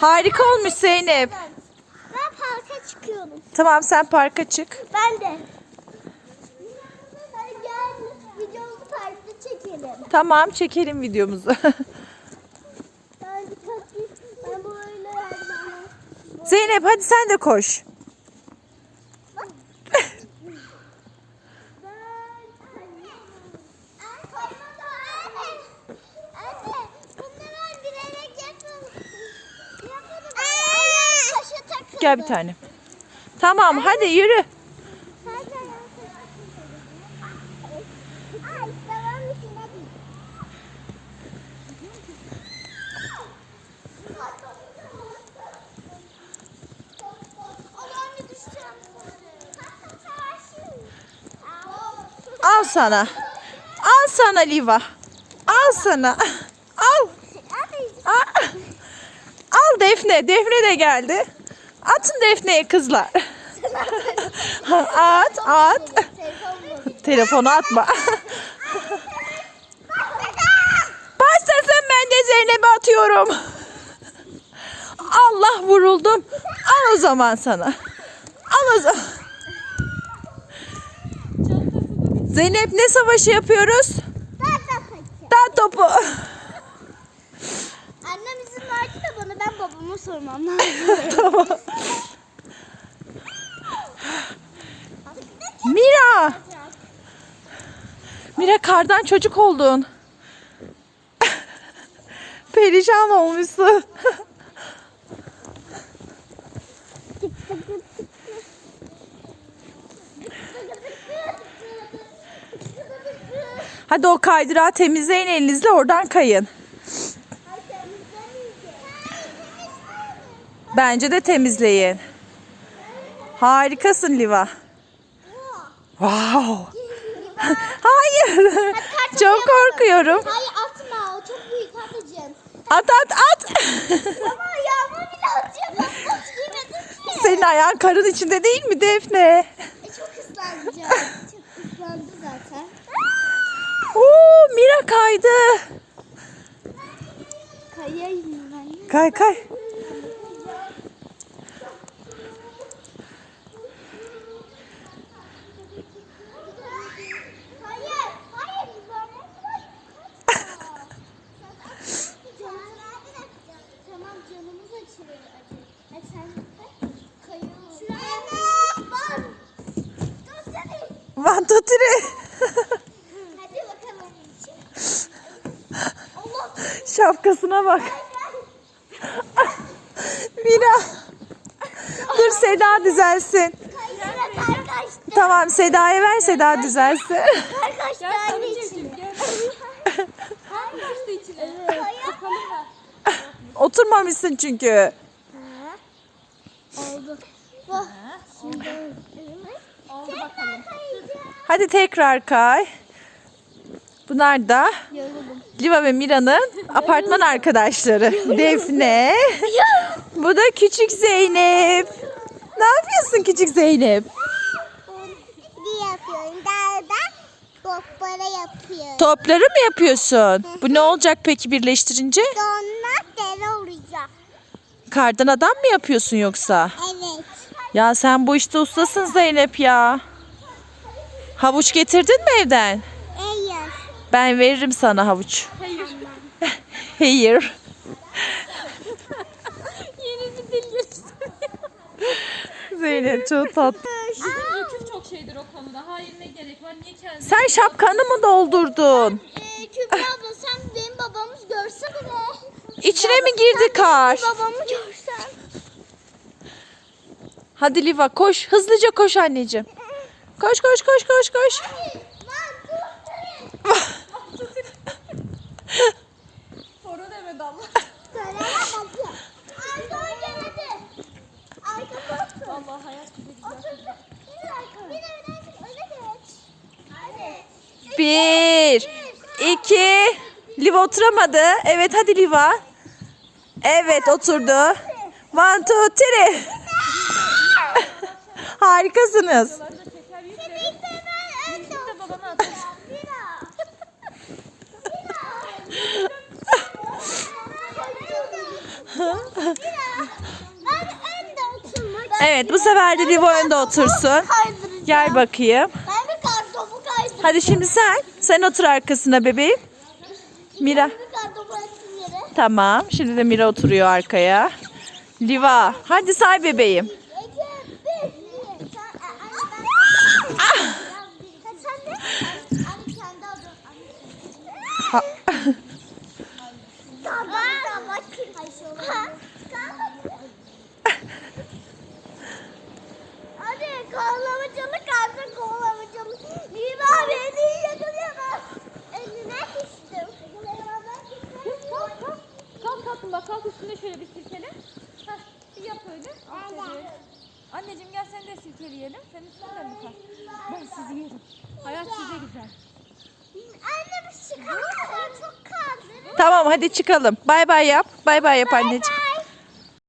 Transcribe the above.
Harika olmuş Zeynep. Ben parka çıkıyorum. Tamam sen parka çık. Ben de. Hadi gel videomuzu parkta çekelim. Tamam çekelim videomuzu. Ben. Ben böyle. Zeynep hadi sen de koş. Gel bir tane. Tamam hadi yürü. Al sana. Al sana Liva. Al sana. Al. Al. Al Defne. Defne de geldi. Atın Defne'ye kızlar. at at. Telefonu atma. Başlasın ben de Zeynep'e atıyorum. Allah vuruldum. Al o zaman sana. Al o zaman. Zeynep ne savaşı yapıyoruz? Dağ topu. Annem izin verdi de bana ben babama sormam lazım. Mira. Mira kardan çocuk oldun. Perişan olmuşsun. Hadi o kaydırağı temizleyin elinizle oradan kayın. Bence de temizleyin. Harikasın Liva. Wow. Hayır. Çok korkuyorum. Hayır atma o çok büyük ablacığım. At at at. Ama yağmur bile bot giymedim ki. Senin ayağın karın içinde değil mi Defne? E, çok ıslanacağım. çok ıslandı zaten. Oo, Mira kaydı. Kayayım ben. Kay kay. Hayır, hayır. Tamam canımız açılıyor. Hadi sen kayıyor. Şuraya bak. Dur three. Hadi bakalım. Allah. Şapkasına bak. Mira. Dur Seda düzelsin. Tamam Seda'ya ver Seda düzelsin. İçin. Oturmamışsın çünkü. Oldu. Bak. Şimdi Oldu bakalım. Hadi tekrar kay. Bunlar da Yoruldum. Liva ve Mira'nın apartman arkadaşları. Defne. Bu da küçük Zeynep. Ne yapıyorsun küçük Zeynep? Yapıyorum. Toplara yapıyorum. Topları mı yapıyorsun? Bu ne olacak peki birleştirince? Sonra dere olacak. Kardan adam mı yapıyorsun yoksa? Evet. Ya sen bu işte ustasın Zeynep ya. Havuç getirdin mi evden? Hayır. Ben veririm sana havuç. Hayır. Yeni bir dil. Zeynep çok tatlı. Öyküm çok şeydir o konuda. Hayır ne gerek var? Niye kendini? Sen şapkanı mı doldurdun? Ee, Kübra abla sen benim babamı görse bile. İçine mi girdi kar? Babamı görsen. Hadi Liva koş. Hızlıca koş anneciğim. Koş koş koş koş koş. Soru demedi ama. Vallahi hayat gibi güzel. Bir, iki. Liva oturamadı. Evet hadi Liva. Evet oturdu. One, two, three. Harikasınız. At. Evet bu sefer de Liva önde otursun. Gel bakayım. Bir. Hadi şimdi sen. Sen otur arkasına bebeğim. Mira. Bir. Tamam. Şimdi de Mira oturuyor arkaya. Liva. Hadi say bebeğim. Ece, bir, bir. Sen, e, anne ben... Ah! Sen, sen de? Anne kendi adın. Ha- Tamam, tamam. Ayşe olur. Hadi kovalamacılık artık kovalamacılık. Nima beni yakalayamaz. Eline düştüm. Kalk kalk. Kalk bak kalk üstüne şöyle bir silkele. Heh, bir yap öyle. Aferin. Anneciğim gel seni de silkeleyelim. Senin üstüne mi kalk? Ben sizi yerim. Hayat size güzel. Anne bir çıkalım. Çok kaldı. Tamam hadi çıkalım. Bay bay yap. Bay bay yap anneciğim. Bye.